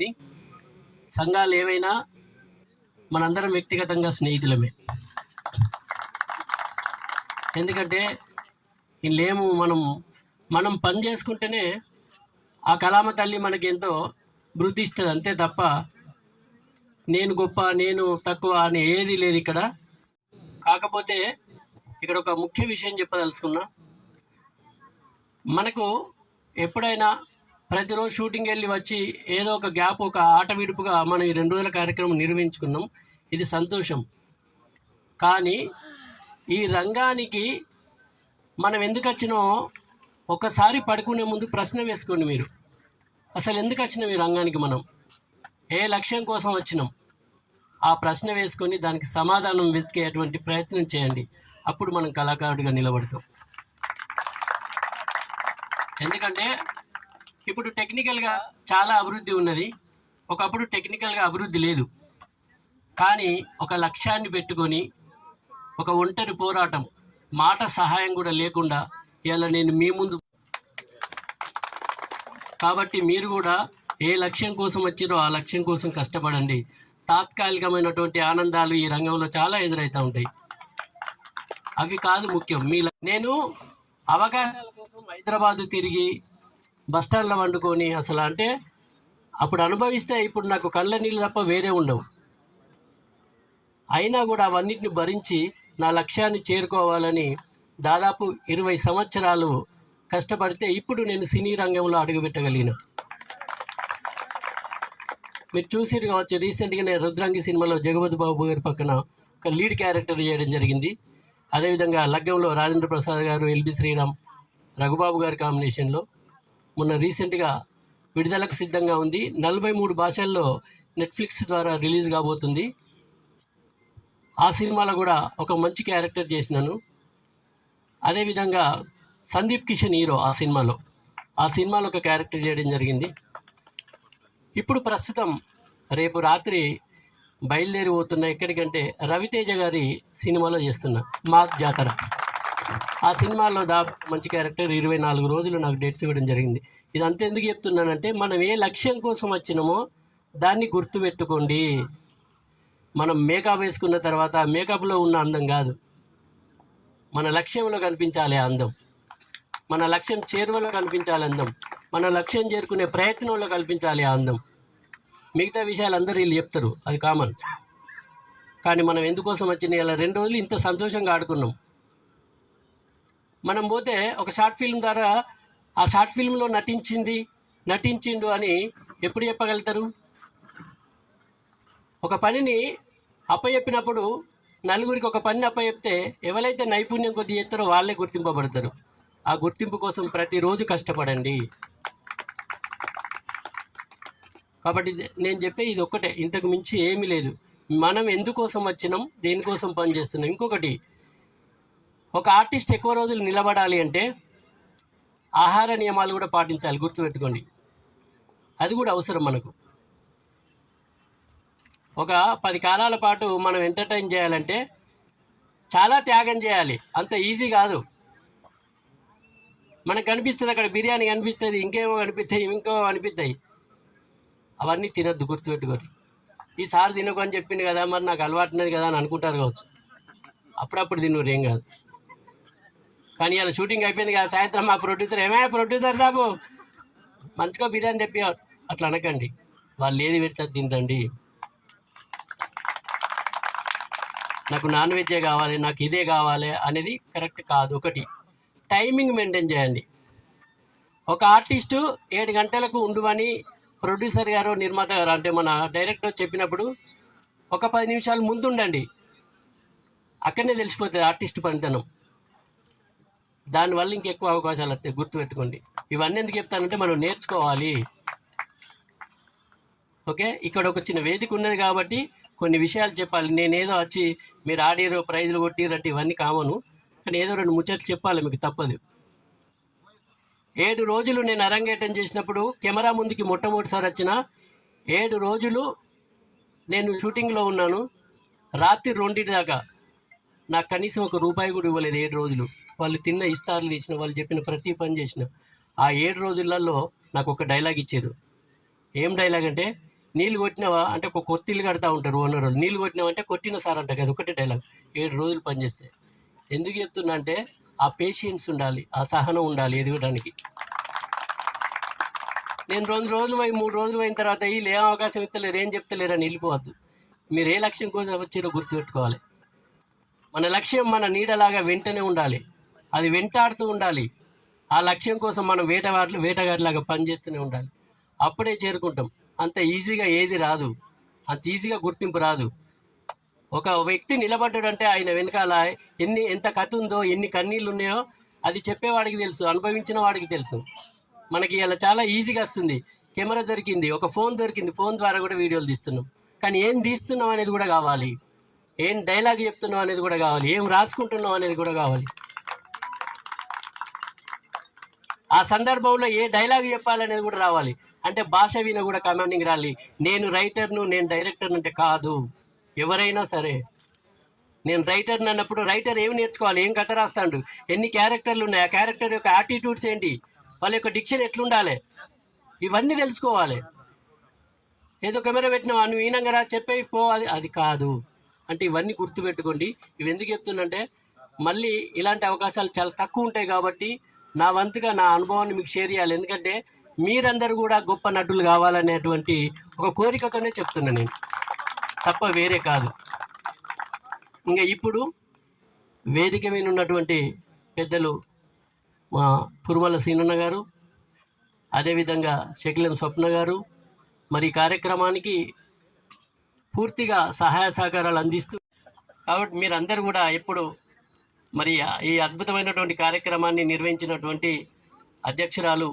జరిగింది సంఘాలు ఏవైనా మనందరం వ్యక్తిగతంగా స్నేహితులమే. ఎందుకంటే లేము మనం మనం పని చేసుకుంటేనే ఆ కలామ తల్లి మనకి ఎంతో వృద్ధి ఇస్తుంది. అంతే తప్ప నేను గొప్ప నేను తక్కువ అని ఏది లేదు ఇక్కడ. కాకపోతే ఇక్కడ ఒక ముఖ్య విషయం చెప్పదలుచుకున్నా. మనకు ఎప్పుడైనా ప్రతిరోజు షూటింగ్ వెళ్ళి వచ్చి ఏదో ఒక గ్యాప్ ఒక ఆట విడుపుగా మనం ఈ రెండు రోజుల కార్యక్రమం నిర్వహించుకున్నాం. ఇది సంతోషం. కానీ ఈ రంగానికి మనం ఎందుకు వచ్చినో ఒకసారి పడుకునే ముందు ప్రశ్న వేసుకోండి మీరు. అసలు ఎందుకు వచ్చినాం ఈ రంగానికి మనం? ఏ లక్ష్యం కోసం వచ్చినాం? ఆ ప్రశ్న వేసుకొని దానికి సమాధానం వెతికేటువంటి ప్రయత్నం చేయండి. అప్పుడు మనం కళాకారుడిగా నిలబడతాం. ఎందుకంటే ఇప్పుడు టెక్నికల్గా చాలా అభివృద్ధి ఉన్నది. ఒకప్పుడు టెక్నికల్గా అభివృద్ధి లేదు. కానీ ఒక లక్ష్యాన్ని పెట్టుకొని ఒక ఒంటరి పోరాటం మాట సహాయం కూడా లేకుండా ఇలా నేను మీ ముందు కాబట్టి మీరు కూడా ఏ లక్ష్యం కోసం వచ్చారో ఆ లక్ష్యం కోసం కష్టపడండి. తాత్కాలికమైనటువంటి ఆనందాలు ఈ రంగంలో చాలా ఎదురవుతూ ఉంటాయి. అవి కాదు ముఖ్యం. మీ నేను అవకాశాల కోసం హైదరాబాదు తిరిగి బస్టాండ్లో వండుకొని అసలు అంటే అప్పుడు అనుభవిస్తే ఇప్పుడు నాకు కళ్ళ నీళ్ళు తప్ప వేరే ఉండవు. అయినా కూడా అవన్నిటిని భరించి నా లక్ష్యాన్ని చేరుకోవాలని దాదాపు ఇరవై సంవత్సరాలు కష్టపడితే ఇప్పుడు నేను సినీ రంగంలో అడుగుపెట్టగలిగిన మీరు చూసిరు కావచ్చు రీసెంట్గా నేను రుద్రాంగి సినిమాలో జగపతి బాబు గారి పక్కన ఒక లీడ్ క్యారెక్టర్ చేయడం జరిగింది. అదేవిధంగా లగ్గంలో రాజేంద్ర ప్రసాద్ గారు ఎల్బి శ్రీరామ్ రఘుబాబు గారి కాంబినేషన్లో మొన్న రీసెంట్గా విడుదలకు సిద్ధంగా ఉంది. నలభై మూడు భాషల్లో నెట్ఫ్లిక్స్ ద్వారా రిలీజ్ కాబోతుంది. ఆ సినిమాలో కూడా ఒక మంచి క్యారెక్టర్ చేసినాను. అదేవిధంగా సందీప్ కిషన్ హీరో ఆ సినిమాలో. ఆ సినిమాలో ఒక క్యారెక్టర్ చేయడం జరిగింది. ఇప్పుడు ప్రస్తుతం రేపు రాత్రి బయలుదేరి పోతున్న ఎక్కడికంటే రవితేజ గారి సినిమాలో చేస్తున్నా మా జాతర. ఆ సినిమాలో దా మంచి క్యారెక్టర్ ఇరవై నాలుగు రోజులు నాకు డేట్స్ ఇవ్వడం జరిగింది. ఇది అంత ఎందుకు చెప్తున్నానంటే మనం ఏ లక్ష్యం కోసం వచ్చినామో దాన్ని గుర్తుపెట్టుకోండి. మనం మేకప్ వేసుకున్న తర్వాత మేకప్లో ఉన్న అందం కాదు. మన లక్ష్యంలో కనిపించాలి ఆ అందం. మన లక్ష్యం చేరువలో కనిపించాలి అందం. మన లక్ష్యం చేరుకునే ప్రయత్నంలో కల్పించాలి ఆ అందం. మిగతా విషయాలు అందరూ వీళ్ళు చెప్తారు. అది కామన్. కానీ మనం ఎందుకోసం వచ్చిన ఇలా రెండు రోజులు ఇంత సంతోషంగా ఆడుకున్నాం. మనం పోతే ఒక షార్ట్ ఫిల్మ్ ద్వారా ఆ షార్ట్ ఫిల్మ్లో నటించింది నటించిండు అని ఎప్పుడు చెప్పగలుగుతారు? ఒక పనిని అప్పచెప్పినప్పుడు నలుగురికి ఒక పనిని అప్పచెప్తే ఎవరైతే నైపుణ్యం కొద్ది చేస్తారో వాళ్ళే గుర్తింపబడతారు. ఆ గుర్తింపు కోసం ప్రతిరోజు కష్టపడండి. కాబట్టి నేను చెప్పే ఇది ఒక్కటే. ఇంతకు మించి ఏమీ లేదు. మనం ఎందుకోసం వచ్చినాం? దేనికోసం పని చేస్తున్నాం ఇంకొకటి ఒక ఆర్టిస్ట్ ఎక్కువ రోజులు నిలబడాలి అంటే ఆహార నియమాలు కూడా పాటించాలి గుర్తుపెట్టుకోండి. అది కూడా అవసరం మనకు. ఒక పది కాలాల పాటు మనం ఎంటర్టైన్ చేయాలంటే చాలా త్యాగం చేయాలి. అంత ఈజీ కాదు. మనకు కనిపిస్తుంది అక్కడ బిర్యానీ కనిపిస్తుంది ఇంకేమో కనిపిస్తాయి ఇంకో అనిపిస్తాయి అవన్నీ తినద్దు గుర్తుపెట్టుకొని ఈసారి తినకు అని చెప్పింది కదా మరి నాకు అలవాటున్నది కదా అని అనుకుంటారు కావచ్చు. అప్పుడప్పుడు తిన్నూరు ఏం కాదు. కానీ ఇలా షూటింగ్ అయిపోయింది కదా సాయంత్రం మా ప్రొడ్యూసర్ ఏమే ప్రొడ్యూసర్ సాబు? మంచిగా బిర్యానీ చెప్పి అట్లా అనకండి. వాళ్ళు ఏది పెడితే అది నాకు నాన్ వెజ్జే కావాలి నాకు ఇదే కావాలి అనేది కరెక్ట్ కాదు. ఒకటి టైమింగ్ మెయింటైన్ చేయండి. ఒక ఆర్టిస్టు ఏడు గంటలకు ఉండువని ప్రొడ్యూసర్ గారు నిర్మాత గారు అంటే మన డైరెక్టర్ చెప్పినప్పుడు ఒక పది నిమిషాలు ముందు ఉండండి అక్కడనే తెలిసిపోతుంది ఆర్టిస్ట్ పనితనం. దానివల్ల ఇంకెక్కువ అవకాశాలు వస్తాయి. గుర్తుపెట్టుకోండి. ఇవన్నీ ఎందుకు చెప్తానంటే మనం నేర్చుకోవాలి. ఓకే? ఇక్కడ ఒక చిన్న వేదిక ఉన్నది కాబట్టి కొన్ని విషయాలు చెప్పాలి. నేనేదో వచ్చి మీరు ఆడిరో ప్రైజులు కొట్టిరట్టు ఇవన్నీ కామను. కానీ ఏదో రెండు ముచ్చట్లు చెప్పాలి మీకు తప్పదు. ఏడు రోజులు నేను అరంగేటం చేసినప్పుడు కెమెరా ముందుకి మొట్టమొదటిసారి వచ్చిన ఏడు రోజులు నేను షూటింగ్లో ఉన్నాను. రాత్రి రెండింటి దాకా. నాకు కనీసం ఒక రూపాయి కూడా ఇవ్వలేదు ఏడు రోజులు. వాళ్ళు తిన్న ఇస్తార్లు తీసిన వాళ్ళు చెప్పిన ప్రతి పని చేసిన. ఆ ఏడు రోజులలో నాకు ఒక డైలాగ్ ఇచ్చారు. ఏం డైలాగ్ అంటే నీళ్ళు కొట్టినావా? అంటే ఒక కొత్తిల్లు కడతా ఉంటారు ఓనర్ వాళ్ళు. నీళ్ళు కొట్టినావా? అంటే కొట్టిన సార్ అంట కదా ఒకటే డైలాగ్ ఏడు రోజులు పనిచేస్తే ఎందుకు చెప్తున్నా అంటే ఆ పేషియన్స్ ఉండాలి ఆ సహనం ఉండాలి ఎదగడానికి. నేను రెండు రోజులు పోయి మూడు రోజులు పోయిన తర్వాత వీళ్ళు ఏం అవకాశం ఇస్తలేరు ఏం చెప్తలేరు అని వెళ్ళిపోవద్దు. మీరు ఏ లక్ష్యం కోసం వచ్చారో గుర్తుపెట్టుకోవాలి. మన లక్ష్యం మన నీడలాగా వెంటనే ఉండాలి. అది వెంటాడుతూ ఉండాలి. ఆ లక్ష్యం కోసం మనం వేటవాట్లు వేటగాడిలాగా పనిచేస్తూనే ఉండాలి. అప్పుడే చేరుకుంటాం. అంత ఈజీగా ఏది రాదు. అంత ఈజీగా గుర్తింపు రాదు. ఒక వ్యక్తి నిలబడ్డాడంటే ఆయన వెనకాల ఎన్ని ఎంత కథ ఉందో ఎన్ని కన్నీళ్ళు ఉన్నాయో అది చెప్పేవాడికి తెలుసు అనుభవించిన వాడికి తెలుసు. మనకి ఇలా చాలా ఈజీగా వస్తుంది. కెమెరా దొరికింది ఒక ఫోన్ దొరికింది ఫోన్ ద్వారా కూడా వీడియోలు తీస్తున్నాం. కానీ ఏం తీస్తున్నాం అనేది కూడా కావాలి. ఏం డైలాగ్ చెప్తున్నాం అనేది కూడా కావాలి. ఏం రాసుకుంటున్నాం అనేది కూడా కావాలి. ఆ సందర్భంలో ఏ డైలాగ్ చెప్పాలనేది కూడా రావాలి. అంటే భాష విన కూడా కమాండింగ్ రాలి. నేను రైటర్ను నేను డైరెక్టర్ను అంటే కాదు. ఎవరైనా సరే. నేను రైటర్ అన్నప్పుడు రైటర్ ఏమి నేర్చుకోవాలి? ఏం కథ రాస్తాడు? ఎన్ని క్యారెక్టర్లు ఉన్నాయి? ఆ క్యారెక్టర్ యొక్క యాటిట్యూడ్స్ ఏంటి? వాళ్ళ యొక్క డిక్షన్ ఎట్లుండాలి? ఇవన్నీ తెలుసుకోవాలి. ఏదో కెమెరా పెట్టినావా? నువ్వు ఈనంగరా చెప్పే పో అది అది కాదు. అంటే ఇవన్నీ గుర్తుపెట్టుకోండి. ఇవి ఎందుకు చెప్తున్నంటే మళ్ళీ ఇలాంటి అవకాశాలు చాలా తక్కువ ఉంటాయి కాబట్టి నా వంతుగా నా అనుభవాన్ని మీకు షేర్ చేయాలి. ఎందుకంటే మీరందరూ కూడా గొప్ప నటులు కావాలనేటువంటి ఒక కోరికతోనే చెప్తున్నా నేను. తప్ప వేరే కాదు. ఇంకా ఇప్పుడు వేదిక మీద ఉన్నటువంటి పెద్దలు మా పురుమల సీనన్న గారు అదేవిధంగా శకిలం స్వప్న గారు మరి కార్యక్రమానికి పూర్తిగా సహాయ సహకారాలు అందిస్తూ కాబట్టి మీరందరూ కూడా ఎప్పుడు మరి ఈ అద్భుతమైనటువంటి కార్యక్రమాన్ని నిర్వహించినటువంటి అధ్యక్షురాలు